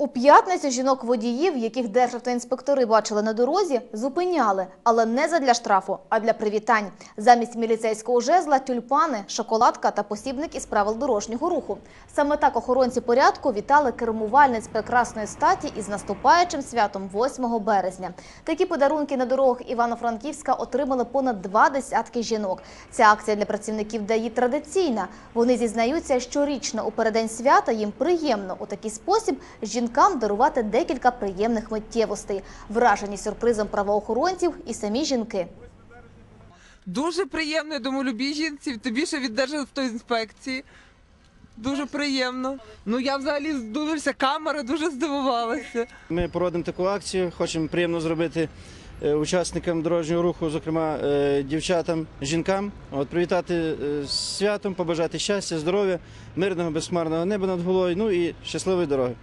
У п'ятницю жінок-водіїв, яких державтоінспектори бачили на дорозі, зупиняли, але не задля штрафу, а для привітань. Замість міліцейського жезла – тюльпани, шоколадка та посібник із правил дорожнього руху. Саме так охоронці порядку вітали кермувальниць прекрасної статі із наступаючим святом 8 березня. Такі подарунки на дорогах Івано-Франківська отримали понад два десятки жінок. Ця акція для працівників ДАІ традиційна. Вони зізнаються, щорічно у переддень свята їм приємно у такий спосіб жінкам дарувати декілька приємних миттєвостей. Вражені сюрпризом правоохоронців і самі жінки. Дуже приємно, я думаю, любій жінці, тобі ще від Державтоінспекції. Дуже приємно. Ну я взагалі здивилася камери, дуже здивувалася. Ми проводимо таку акцію, хочемо приємно зробити е, учасникам дорожнього руху, зокрема е, дівчатам, жінкам. От привітати е, з святом, побажати щастя, здоров'я, мирного, безхмарного неба над головою, ну і щасливої дороги.